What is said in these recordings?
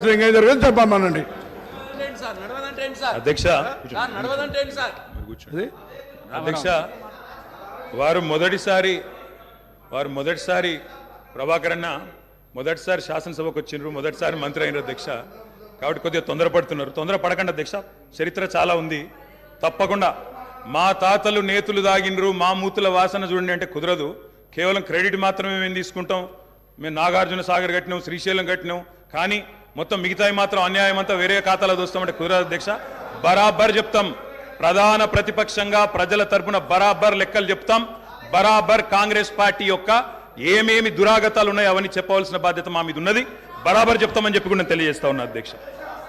ఏం జరిగింది చెప్పమనండి ఏంటి సార్ నడవదంటే ఏంటి సార్ అధ్యక్ష సార్ నడవదంటే ఏంటి సార్? అది? అధ్యక్ష వారు మొదటిసారి వారు మొదటిసారి ప్రభాకర్ అన్న మొదటిసారి శాసనసభకు వచ్చిండ్రు మొదటిసారి మంత్రి అయినారు అధ్యక్ష. కాబట్టి కొద్దిగా తొందరపడుతున్నారు. తొందర పడకండి అధ్యక్ష చరిత్ర చాలా ఉంది. తప్పకుండా మా తాతలు నేతులు దాగినరు మా మూతుల వాసన చూడండి అంటే కుదరదు. కేవలం క్రెడిట్ మాత్రమే మేము తీసుకుంటాం. మేము నాగార్జున సాగర్ కట్టినాం శ్రీశైలం కట్టినాం. కానీ మొత్తం మిగతాయి మాత్రం అన్యాయం అంతా వేరే ఖాతాలో చూస్తామంటే కుదరదు అధ్యక్ష. బరాబర్ చెప్తాం. ప్రధాన ప్రతిపక్షంగా ప్రజల తరపున బరాబర్ లెక్కలు చెప్తాం. బరాబర్ కాంగ్రెస్ పార్టీ యొక్క ఏమేమి దురాగతాలు ఉన్నాయో అవన్నీ చెప్పవలసిన బాధ్యత మా మీద ఉన్నది బరాబర్ చెప్తామని చెప్పి కూడా నేను తెలియజేస్తా ఉన్నా అధ్యక్ష.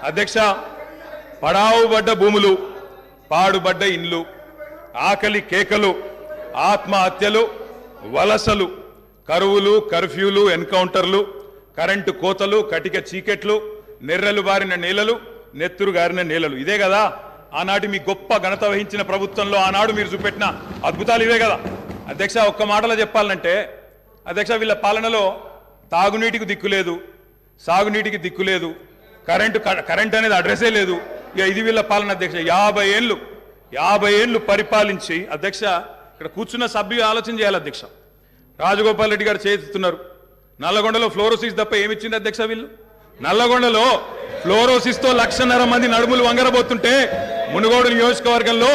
అధ్యక్ష పడావుబడ్డ భూములు పాడుబడ్డ ఇండ్లు ఆకలి కేకలు ఆత్మహత్యలు వలసలు కరువులు కర్ఫ్యూలు ఎన్కౌంటర్లు కరెంటు కోతలు కటిక చీకెట్లు నెర్రలు బారిన నేలలు నెత్తురు గారిన నేలలు. ఇదే కదా? ఆనాటి మీ గొప్ప ఘనత వహించిన ప్రభుత్వంలో ఆనాడు మీరు చూపెట్టిన అద్భుతాలు ఇవే కదా? అధ్యక్ష ఒక్క మాటలో చెప్పాలంటే అధ్యక్ష వీళ్ళ పాలనలో తాగునీటికి దిక్కు లేదు సాగునీటికి దిక్కు లేదు కరెంటు కరెంట్ అనేది అడ్రస్సే లేదు. ఇక ఇది వీళ్ళ పాలన అధ్యక్ష. యాభై ఏళ్ళు యాభై ఏళ్ళు పరిపాలించి అధ్యక్ష ఇక్కడ కూర్చున్న సభ్యులు ఆలోచన చేయాలి అధ్యక్ష. రాజగోపాల్ రెడ్డి గారు చేస్తున్నారు నల్లగొండలో ఫ్లోరోసిస్ తప్ప ఏమిచ్చింది అధ్యక్ష వీళ్ళు? నల్లగొండలో ఫ్లోరోసిస్తో లక్షన్నర మంది నడుములు వంగరబోతుంటే మునుగోడు నియోజకవర్గంలో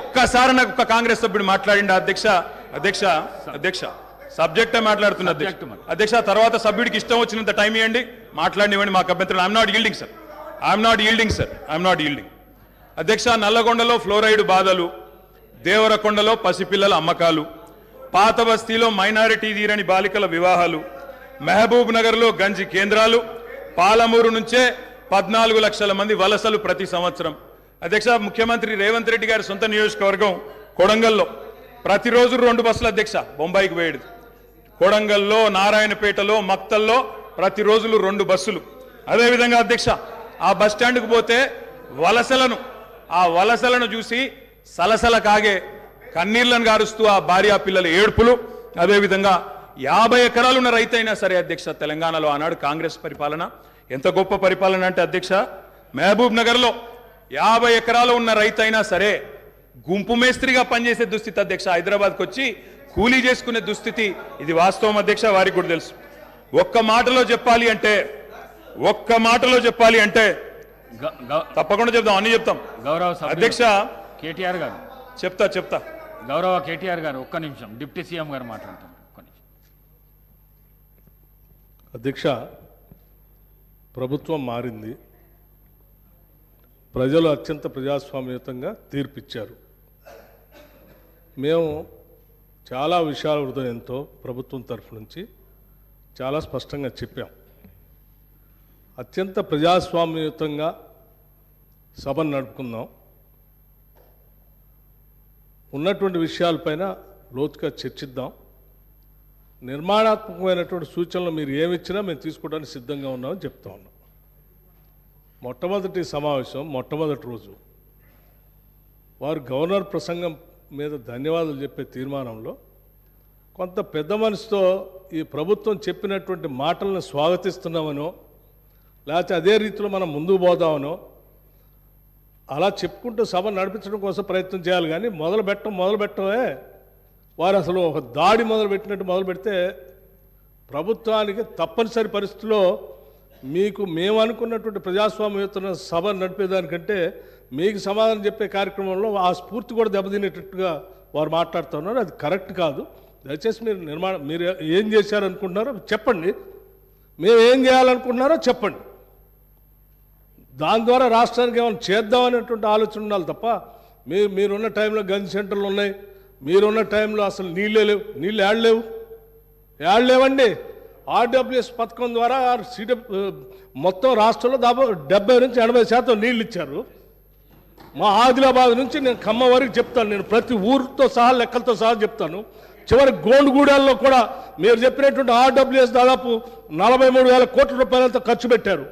ఒక్కసారి నాకు ఒక కాంగ్రెస్ సభ్యుడు మాట్లాడిండు అధ్యక్ష? అధ్యక్ష అధ్యక్ష సబ్జెక్టే మాట్లాడుతున్న అధ్యక్ష. అధ్యక్ష తర్వాత సభ్యుడికి ఇష్టం వచ్చినంత టైం ఇవ్వండి మాట్లాడినివ్వండి మాకు అభ్యంతరం. I'm not yielding sir I'm not yielding sir I'm not yielding అధ్యక్ష నల్లగొండలో ఫ్లోరైడ్ బాధలు దేవరకొండలో పసిపిల్లల అమ్మకాలు పాత బస్తీలో మైనారిటీ తీరని బాలికల వివాహాలు మహబూబ్ నగర్లో గంజి కేంద్రాలు పాలమూరు నుంచే పద్నాలుగు లక్షల మంది వలసలు ప్రతి సంవత్సరం. అధ్యక్ష ముఖ్యమంత్రి రేవంత్ రెడ్డి గారి సొంత నియోజకవర్గం కొడంగల్లో. ప్రతిరోజు రెండు బస్సులు అధ్యక్ష బొంబాయికి పోయేది. కొడంగల్లో నారాయణపేటలో మక్తల్లో ప్రతిరోజులు రెండు బస్సులు. అదేవిధంగా అధ్యక్ష ఆ బస్ స్టాండ్కు పోతే వలసలను ఆ వలసలను చూసి సలసల కాగే కన్నీళ్ళను గారుస్తూ ఆ భార్యా పిల్లల ఏడుపులు అదేవిధంగా యాభై ఎకరాలున్న రైతైనా సరే అధ్యక్ష తెలంగాణలో ఆనాడు కాంగ్రెస్ పరిపాలన. ఎంత గొప్ప పరిపాలన అంటే అధ్యక్ష మహబూబ్ నగర్లో యాభై ఎకరాలు ఉన్న రైతైనా సరే గుంపు మేస్త్రిగా పనిచేసే దుస్థితి అధ్యక్ష హైదరాబాద్కి వచ్చి కూలీ చేసుకునే దుస్థితి ఇది వాస్తవం అధ్యక్ష వారికి కూడా తెలుసు. ఒక్క మాటలో చెప్పాలి అంటే ఒక్క మాటలో చెప్పాలి అంటే తప్పకుండా చెప్తాం అన్ని చెప్తాం. గౌరవ అధ్యక్ష కేటీఆర్ గారు. చెప్తా చెప్తా. గౌరవ కేటీఆర్ గారు ఒక్క నిమిషం డిప్యూటీ సీఎం గారు మాట్లాడతారు ఒక్క నిమిషం అధ్యక్ష ప్రభుత్వం మారింది. ప్రజలు అత్యంత ప్రజాస్వామ్యతంగా తీర్పిచ్చారు. మేము చాలా విషయాల హృదయంతో ప్రభుత్వం తరఫు నుంచి చాలా స్పష్టంగా చెప్పాం. అత్యంత ప్రజాస్వామ్యయుతంగా సభను నడుపుకుందాం. ఉన్నటువంటి విషయాలపైన లోతుగా చర్చిద్దాం. నిర్మాణాత్మకమైనటువంటి సూచనలు మీరు ఏమిచ్చినా మేము తీసుకోవడానికి సిద్ధంగా ఉన్నామని చెప్తా ఉన్నాం. మొట్టమొదటి సమావేశం మొట్టమొదటి రోజు. వారు గవర్నర్ ప్రసంగం మీద ధన్యవాదాలు చెప్పే తీర్మానంలో కొంత పెద్ద మనసుతో ఈ ప్రభుత్వం చెప్పినటువంటి మాటలను స్వాగతిస్తున్నామనో లేకపోతే అదే రీతిలో మనం ముందుకు పోదామనో అలా చెప్పుకుంటూ సభ నడిపించడం కోసం ప్రయత్నం చేయాలి. కానీ మొదలు పెట్టడం మొదలు పెట్టడమే వారు అసలు ఒక దాడి మొదలు పెట్టినట్టు మొదలు పెడితే ప్రభుత్వానికి తప్పనిసరి పరిస్థితిలో మీకు మేము అనుకున్నటువంటి ప్రజాస్వామ్యయుత సభ నడిపేదానికంటే మీకు సమాధానం చెప్పే కార్యక్రమంలో ఆ స్ఫూర్తి కూడా దెబ్బతినేటట్టుగా వారు మాట్లాడుతున్నారు అది కరెక్ట్ కాదు. దయచేసి మీరు నిర్మాణం మీరు ఏం చేశారనుకుంటున్నారో చెప్పండి. మేము ఏం చేయాలనుకుంటున్నారో చెప్పండి. దాని ద్వారా రాష్ట్రానికి ఏమైనా చేద్దామనేటువంటి ఆలోచన ఉండాలి తప్ప మీరు మీరున్న టైంలో గన్ సెంటర్లు ఉన్నాయి. మీరున్న టైంలో అసలు నీళ్ళే లేవు. నీళ్ళు ఏడలేవు ఏడలేవండి ఆర్డబ్ల్యూఎస్ పథకం ద్వారా సిడ మొత్తం రాష్ట్రంలో దాదాపు డెబ్బై నుంచి ఎనభై శాతం నీళ్ళు ఇచ్చారు. మా ఆదిలాబాద్ నుంచి నేను ఖమ్మం వరకు చెప్తాను. నేను ప్రతి ఊరితో సహా లెక్కలతో సహా చెప్తాను. చివరి గోండుగూడెల్లో కూడా మీరు చెప్పినటువంటి ఆర్డబ్ల్యూఎస్ దాదాపు నలభై మూడు వేల కోట్ల రూపాయలతో ఖర్చు పెట్టారు.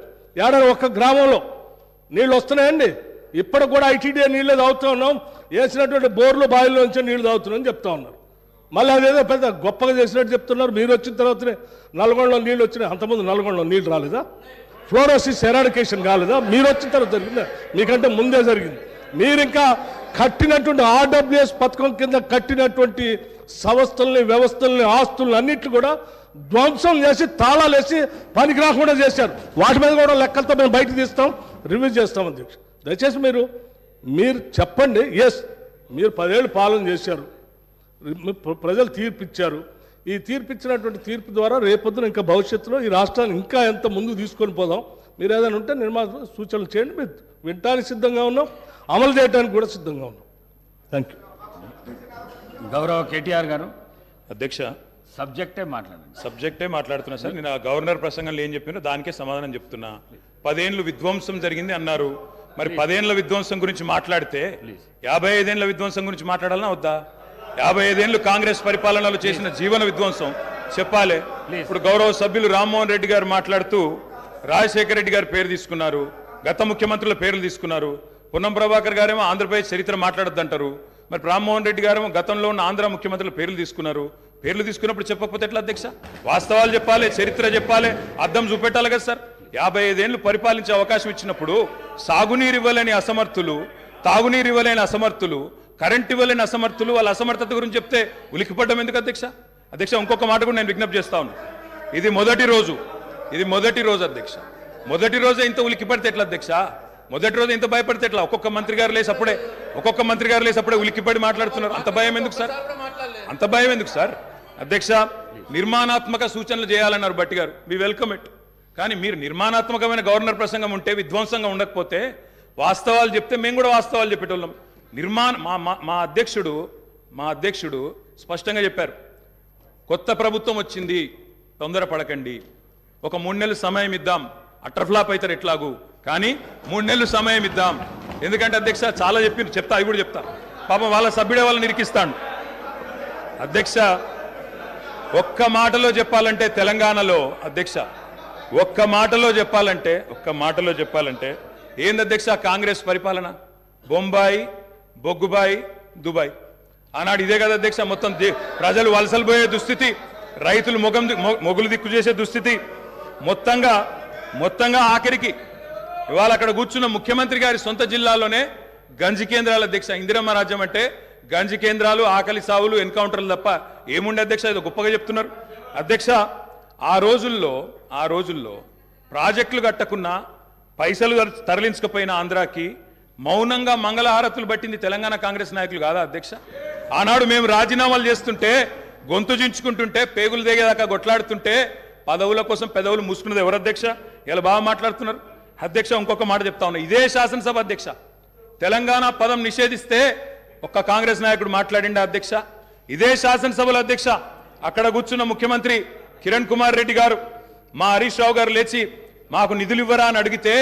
ఏడాది ఒక్క గ్రామంలో నీళ్ళు వస్తున్నాయండి? ఇప్పటికి కూడా ఐటీడీ నీళ్ళు తాగుతూ ఉన్నాం. వేసినటువంటి బోర్లు బావిలో నుంచి నీళ్ళు తాగుతున్నాం చెప్తా ఉన్నారు. మళ్ళీ అదేదో పెద్ద గొప్పగా చేసినట్టు చెప్తున్నారు. మీరు వచ్చిన తర్వాతనే నల్గొండలో నీళ్ళు వచ్చినాయి. అంతకుముందు నల్గొండలో నీళ్ళు రాలేదా? ఫ్లోరోసిస్ ఎరాడికేషన్ కాలేదా? మీరు వచ్చిన తర్వాత జరిగిందా? మీకంటే ముందే జరిగింది. మీరు ఇంకా కట్టినటువంటి ఆర్డబ్ల్యూఎస్ పథకం కింద కట్టినటువంటి సంస్థల్ని వ్యవస్థల్ని ఆస్తుల్ని అన్నిటి కూడా ధ్వంసం చేసి తాళాలు వేసి పనికి రాకుండా చేశారు. వాటి మీద కూడా లెక్కలతో మేము బయటకు తీస్తాం. రివ్యూ చేస్తాం అధ్యక్ష. దయచేసి మీరు మీరు చెప్పండి ఎస్ మీరు పదేళ్ళు పాలన చేశారు. ప్ర- ప్రజలు తీర్పు ఇచ్చారు ఈ తీర్పు ఇచ్చినటువంటి తీర్పు ద్వారా రేపొద్దున ఇంకా భవిష్యత్తులో ఈ రాష్ట్రాన్ని ఇంకా ఎంత ముందుకు తీసుకొని పోదాం మీరు ఏదైనా ఉంటే నిర్మాణ సూచనలు చేయండి మీరు వినటానికి సిద్ధంగా ఉన్నాం అమలు చేయడానికి కూడా సిద్ధంగా ఉన్నాం. థ్యాంక్ యూ గౌరవ కేటీఆర్ గారు అధ్యక్ష సబ్జెక్టే మాట్లాడండి. సబ్జెక్టే మాట్లాడుతున్నా సార్. నేను ఆ గవర్నర్ ప్రసంగంలో ఏం చెప్పినో దానికే సమాధానం చెప్తున్నా. పదేండ్లు విధ్వంసం జరిగింది అన్నారు. మరి పదేండ్ల విధ్వంసం గురించి మాట్లాడితే యాభై ఐదేండ్ల విధ్వంసం గురించి మాట్లాడాలనా? వద్దా? యాభై ఐదేండ్లు కాంగ్రెస్ పరిపాలనలో చేసిన జీవన విధ్వంసం. చెప్పాలి. ఇప్పుడు గౌరవ సభ్యులు రామ్మోహన్ రెడ్డి గారు మాట్లాడుతూ రాజశేఖర రెడ్డి గారి పేరు తీసుకున్నారు గత ముఖ్యమంత్రుల పేర్లు తీసుకున్నారు. పొన్నం ప్రభాకర్ గారేమో ఆంధ్రప్రదేశ్ చరిత్ర మాట్లాడొద్దంటారు. మరి రామ్మోహన్ రెడ్డి గారేమో గతంలో ఉన్న ఆంధ్ర ముఖ్యమంత్రుల పేర్లు తీసుకున్నారు. పేర్లు తీసుకున్నప్పుడు చెప్పకపోతే ఎట్లా అధ్యక్ష? వాస్తవాలు చెప్పాలి చరిత్ర చెప్పాలి అర్థం చూపెట్టాలి కదా సార్. యాభై ఐదేళ్ళు పరిపాలించే అవకాశం ఇచ్చినప్పుడు సాగునీరు ఇవ్వలేని అసమర్థులు తాగునీరు ఇవ్వలేని అసమర్థులు కరెంట్ ఇవ్వలేని అసమర్థులు వాళ్ళ అసమర్థత గురించి చెప్తే ఉలికిపడ్డం ఎందుకు అధ్యక్ష? అధ్యక్ష ఇంకొక మాట కూడా నేను విజ్ఞప్తి చేస్తా ఉన్నాను ఇది మొదటి రోజు. ఇది మొదటి రోజు అధ్యక్ష. మొదటి రోజే ఇంత ఉలికిపడితే ఎట్లా అధ్యక్ష? మొదటి రోజు ఇంత భయపడితే ఎట్లా? ఒక్కొక్క మంత్రి గారు లేసి అప్పుడే ఒక్కొక్క మంత్రి గారు లేసి అప్పుడే ఉలికిపడి మాట్లాడుతున్నారు. అంత భయం ఎందుకు సార్? అంత భయం ఎందుకు సార్? అధ్యక్ష నిర్మాణాత్మక సూచనలు చేయాలన్నారు భట్టి గారు. మీ వెల్కమ్ ఇట్ కానీ మీరు నిర్మాణాత్మకమైన గవర్నర్ ప్రసంగం ఉంటే విధ్వంసంగా ఉండకపోతే వాస్తవాలు చెప్తే మేము కూడా వాస్తవాలు చెప్పేటోళ్ళం. నిర్మాణ మా మా- మా అధ్యక్షుడు మా అధ్యక్షుడు స్పష్టంగా చెప్పారు. కొత్త ప్రభుత్వం వచ్చింది తొందరపడకండి ఒక మూడు నెలలు సమయం ఇద్దాం. అట్రఫ్లాప్ అవుతారు ఎట్లాగూ. కానీ మూడు నెలలు సమయం ఇద్దాం. ఎందుకంటే అధ్యక్ష చాలా చెప్పి చెప్తా అవి కూడా చెప్తా. పాపం వాళ్ళ సభ్యుడే వాళ్ళని నిరికిస్తాను అధ్యక్ష ఒక్క మాటలో చెప్పాలంటే తెలంగాణలో అధ్యక్ష ఒక్క మాటలో చెప్పాలంటే ఒక్క మాటలో చెప్పాలంటే ఏంది అధ్యక్ష కాంగ్రెస్ పరిపాలన? బొంబాయి బొగ్గుబాయి దుబాయ్. ఆనాడు ఇదే కదా అధ్యక్ష మొత్తం ప్రజలు వలసలు పోయే దుస్థితి రైతులు మొగం ది- మొగులు దిక్కు చేసే దుస్థితి. మొత్తంగా మొత్తంగా ఆఖరికి ఇవాళ అక్కడ కూర్చున్న ముఖ్యమంత్రి గారి సొంత జిల్లాలోనే గంజి కేంద్రాల అధ్యక్ష ఇందిరమ్మ రాజ్యం అంటే గంజి కేంద్రాలు ఆకలి సావులు ఎన్కౌంటర్లు తప్ప ఏముండే అధ్యక్ష? ఇది గొప్పగా చెప్తున్నారు. అధ్యక్ష ఆ రోజుల్లో ఆ రోజుల్లో ప్రాజెక్టులు కట్టకున్నా పైసలు తరలించకపోయినా ఆంధ్రాకి మౌనంగా మంగళహారతులు పట్టింది తెలంగాణ కాంగ్రెస్ నాయకులు కాదా అధ్యక్ష? ఆనాడు మేము రాజీనామాలు చేస్తుంటే గొంతు చించుకుంటుంటే పేగులు దిగేదాకా కొట్లాడుతుంటే పదవుల కోసం పెదవులు మూసుకున్నది ఎవరు అధ్యక్ష? ఇలా బాగా మాట్లాడుతున్నారు. అధ్యక్ష ఇంకొక మాట చెప్తా ఉన్నా. ఇదే శాసనసభ అధ్యక్ష. తెలంగాణ పదం నిషేధిస్తే ఒక్క కాంగ్రెస్ నాయకుడు మాట్లాడిండ అధ్యక్ష? ఇదే శాసనసభలో అధ్యక్ష అక్కడ కూర్చున్న ముఖ్యమంత్రి కిరణ్ కుమార్ రెడ్డి గారు మా హరీష్ రావు గారు లేచి మాకు నిధులు ఇవ్వరా అని అడిగితే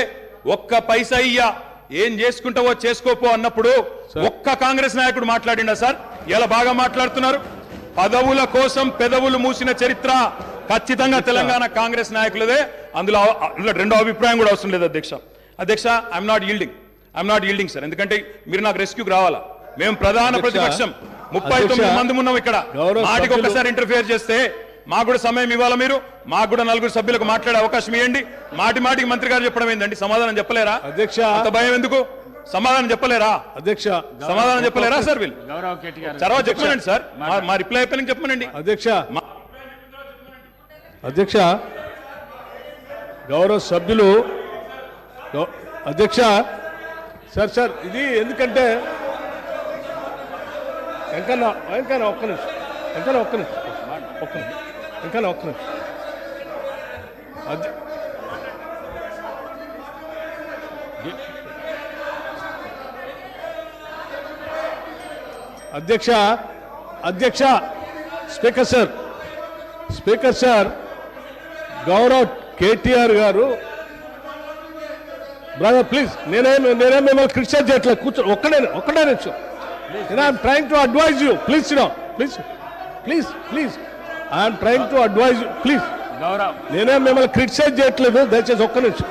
ఒక్క పైసా ఇయ్యా. ఏం చేసుకుంటావో చేసుకోపో అన్నప్పుడు ఒక్క కాంగ్రెస్ నాయకుడు మాట్లాడిండా సార్? ఇలా బాగా మాట్లాడుతున్నారు? పదవుల కోసం పెదవులు మూసిన చరిత్ర ఖచ్చితంగా తెలంగాణ కాంగ్రెస్ నాయకులదే. అందులో రెండో అభిప్రాయం కూడా అవసరం లేదు అధ్యక్ష. అధ్యక్ష I'm not yielding I'm not yielding sir ఎందుకంటే మీరు నాకు రెస్క్యూకి రావాలా? మేము ప్రధాన ప్రతిపక్షం. ముప్పై తొమ్మిది మంది ఉన్నాం ఇక్కడ. ఒక్కసారి ఇంటర్ఫియర్ చేస్తే మాకు కూడా సమయం ఇవ్వాలా మీరు? మాకు కూడా నలుగురు సభ్యులకు మాట్లాడే అవకాశం ఇవ్వండి. మాటి మాటికి మంత్రి గారు చెప్పడం ఏందండి? సమాధానం చెప్పలేరా? అధ్యక్ష. అంత భయం ఎందుకు? సమాధానం చెప్పలేరా? అధ్యక్ష. సమాధానం చెప్పలేరా సార్ వీళ్ళు? గౌరవ గారు. తర్వాత చెప్పమనండి సార్. మా- మా రిప్లై అయిపోయిన చెప్పమనండి. అధ్యక్ష. మా- అధ్యక్ష. గౌరవ సభ్యులు. గౌ- అధ్యక్ష. సార్ సార్ ఇది ఎందుకంటే వెంకన్న వెంకన్న ఒక్క నిమిషం. వెంకన్న ఒక్క నిమిషం. ఒక్క నిమిషం. వెంకన్న ఒక్క అధ్య- అధ్యక్ష అధ్యక్ష స్పీకర్ సార్ స్పీకర్ సార్ గౌరవ్ కేటీఆర్ గారు బ్రదర్ ప్లీజ్ నేనేం నేనేం మిమ్మల్ని క్రిటిసైజ్ చేయట్లేదు కూర్చో ఒక్కడే ఒక్కడే నేను I'm trying to advise you please please please please I'm trying to advise please గౌరవ నేనేం మిమ్మల్ని క్రిటిసైజ్ చేయట్లేదు. దయచేసి ఒక్క నిమిషం.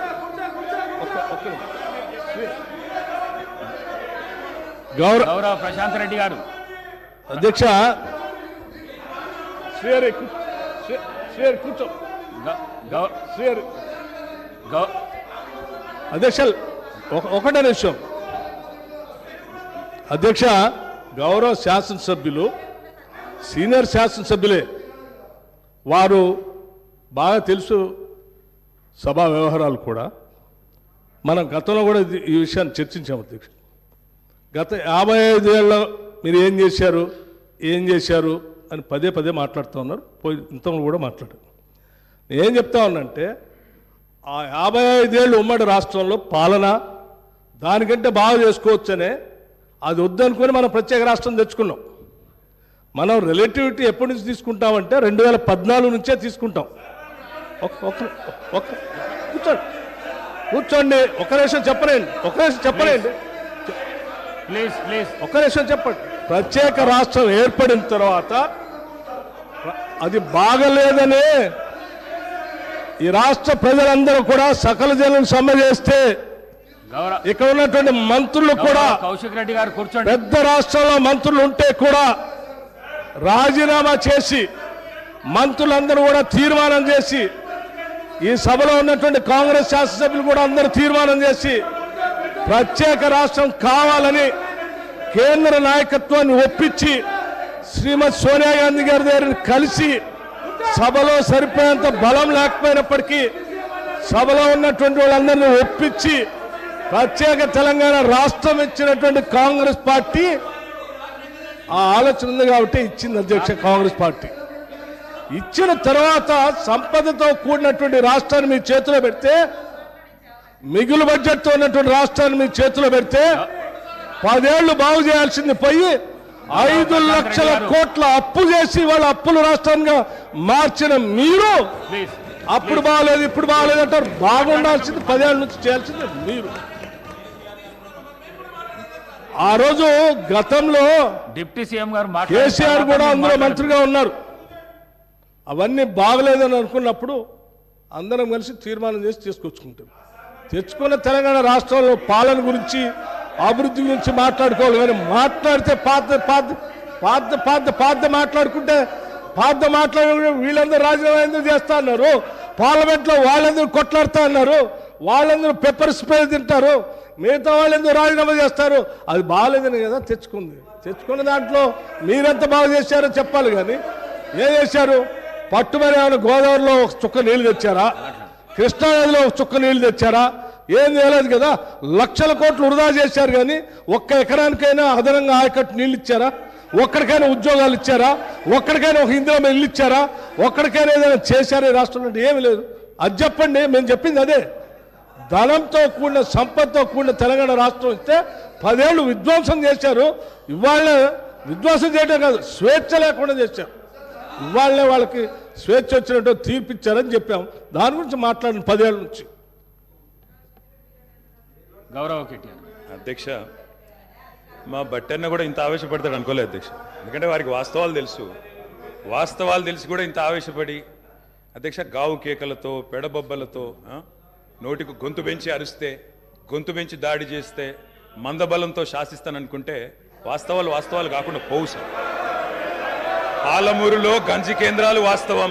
గౌరవ గౌరవ ప్రశాంత్ రెడ్డి గారు. అధ్యక్ష. శ్రీహరి శ్రీహరి కూర్చో. శ్రీహరి. అధ్యక్ష ఒక- ఒకటే నిమిషం. అధ్యక్ష గౌరవ శాసనసభ్యులు సీనియర్ శాసనసభ్యులే వారు బాగా తెలుసు సభా వ్యవహారాలు కూడా. మనం గతంలో కూడా ఈ విషయాన్ని చర్చించాము అధ్యక్ష గత యాభై ఐదేళ్ళలో మీరు ఏం చేశారు ఏం చేశారు అని పదే పదే మాట్లాడుతూ ఉన్నారు. పోయి ఇంతలో కూడా మాట్లాడారు. నేను ఏం చెప్తా ఉన్నానంటే ఆ యాభై ఐదేళ్ళు ఉమ్మడి రాష్ట్రంలో పాలన దానికంటే బాగా చేసుకోవచ్చనే అది వద్దనుకొని మనం ప్రత్యేక రాష్ట్రం తెచ్చుకున్నాం. మనం రిలేటివిటీ ఎప్పటి నుంచి తీసుకుంటామంటే రెండు వేల పద్నాలుగు నుంచే తీసుకుంటాం. కూర్చోండి. కూర్చోండి. ఒక నిమిషం చెప్పలేండి. ఒక నిమిషం చెప్పలేండి. ప్లీజ్ ప్లీజ్ ఒక్క నిమిషం చెప్పండి. ప్రత్యేక రాష్ట్రం ఏర్పడిన తర్వాత అది బాగలేదనే ఈ రాష్ట్ర ప్రజలందరూ కూడా సకల జనం సమ్మె చేస్తే ఇక్కడ ఉన్నటువంటి మంత్రులు కూడా కౌశిక్ రెడ్డి గారు కూర్చోండి. పెద్ద రాష్ట్రంలో మంత్రులు ఉంటే కూడా రాజీనామా చేసి మంత్రులందరూ కూడా తీర్మానం చేసి ఈ సభలో ఉన్నటువంటి కాంగ్రెస్ శాసనసభ్యులు కూడా అందరూ తీర్మానం చేసి ప్రత్యేక రాష్ట్రం కావాలని కేంద్ర నాయకత్వాన్ని ఒప్పించి శ్రీమతి సోనియా గాంధీ గారి దగ్గర కలిసి సభలో సరిపోయేంత బలం లేకపోయినప్పటికీ సభలో ఉన్నటువంటి వాళ్ళందరినీ ఒప్పించి ప్రత్యేక తెలంగాణ రాష్ట్రం ఇచ్చినటువంటి కాంగ్రెస్ పార్టీ ఆ ఆలోచన ఉంది కాబట్టి ఇచ్చింది అధ్యక్ష కాంగ్రెస్ పార్టీ. ఇచ్చిన తర్వాత సంపదతో కూడినటువంటి రాష్ట్రాన్ని మీ చేతిలో పెడితే మిగులు బడ్జెట్తో ఉన్నటువంటి రాష్ట్రాన్ని మీ చేతిలో పెడితే పదేళ్ళు బాగు చేయాల్సింది పోయి ఐదు లక్షల కోట్ల అప్పు చేసి వాళ్ళ అప్పులు రాష్ట్రంగా మార్చిన మీరు అప్పుడు బాగలేదు ఇప్పుడు బాగలేదు అంటారు. బాగుండాల్సింది పదేళ్ళ నుంచి చేయాల్సింది మీరు. ఆ రోజు గతంలో డిప్యూటీ సీఎం గారు కేసీఆర్ కూడా అందులో. మంత్రిగా ఉన్నారు. అవన్నీ బాగలేదని అనుకున్నప్పుడు అందరం కలిసి తీర్మానం చేసి తీసుకొచ్చుకుంటాం. తెచ్చుకున్న తెలంగాణ రాష్ట్రంలో పాలన గురించి అభివృద్ధి గురించి మాట్లాడుకోవాలి కానీ మాట్లాడితే పాత పాత పాత పాత పాత మాట్లాడుకుంటే పాత మాట్లాడుకుంటే వీళ్ళందరూ రాజీనామా ఎందుకు చేస్తా అన్నారు? పార్లమెంట్లో వాళ్ళందరూ కొట్లాడుతా అన్నారు. వాళ్ళందరూ పెప్పర్ స్ప్రే తింటారు. మిగతా వాళ్ళు ఎందుకు రాజీనామా చేస్తారు? అది బాగాలేదని కదా తెచ్చుకుంది. తెచ్చుకున్న దాంట్లో మీరెంత బాగా చేశారో చెప్పాలి కానీ ఏం చేశారు? పట్టుమని ఏమైనా గోదావరిలో ఒక చుక్క నీళ్ళు తెచ్చారా? కృష్ణానదిలో ఒక చుక్క నీళ్ళు తెచ్చారా? ఏం చేయలేదు కదా? లక్షల కోట్లు వృధా చేశారు కానీ ఒక్క ఎకరానికైనా అదనంగా ఆయకట్టు నీళ్ళు ఇచ్చారా? ఒక్కడికైనా ఉద్యోగాలు ఇచ్చారా? ఒక్కడికైనా ఒక ఇందిరా ఇల్లు ఇచ్చారా? ఒక్కడికైనా ఏదైనా చేశారా రాష్ట్రంలో? ఏమీ ఏమి లేదు. అది చెప్పండి మేము చెప్పింది అదే. ధనంతో కూడిన సంపదతో కూడిన తెలంగాణ రాష్ట్రం ఇస్తే పదేళ్ళు విధ్వంసం చేశారు. ఇవాళ విధ్వంసం చేయడం కాదు స్వేచ్ఛ లేకుండా చేశారు. ఇవాళ్ళే వాళ్ళకి స్వేచ్ఛ వచ్చినట్టు తీర్పిచ్చారని చెప్పాం. దాని గురించి మాట్లాడిన పదేళ్ళ నుంచి. గౌరవ అధ్యక్ష మా బట్టన్న కూడా ఇంత ఆవేశపడతాడు అనుకోలేదు అధ్యక్ష. ఎందుకంటే వారికి వాస్తవాలు తెలుసు. వాస్తవాలు తెలిసి కూడా ఇంత ఆవేశపడి అధ్యక్ష గావు కేకలతో పెడబొబ్బలతో ఆ, నోటికి గొంతు పెంచి అరిస్తే గొంతు పెంచి దాడి చేస్తే మందబలంతో శాసిస్తాననుకుంటే వాస్తవాలు వాస్తవాలు కాకుండా పోవు సార్. పాలమూరులో గంజి కేంద్రాలు వాస్తవం.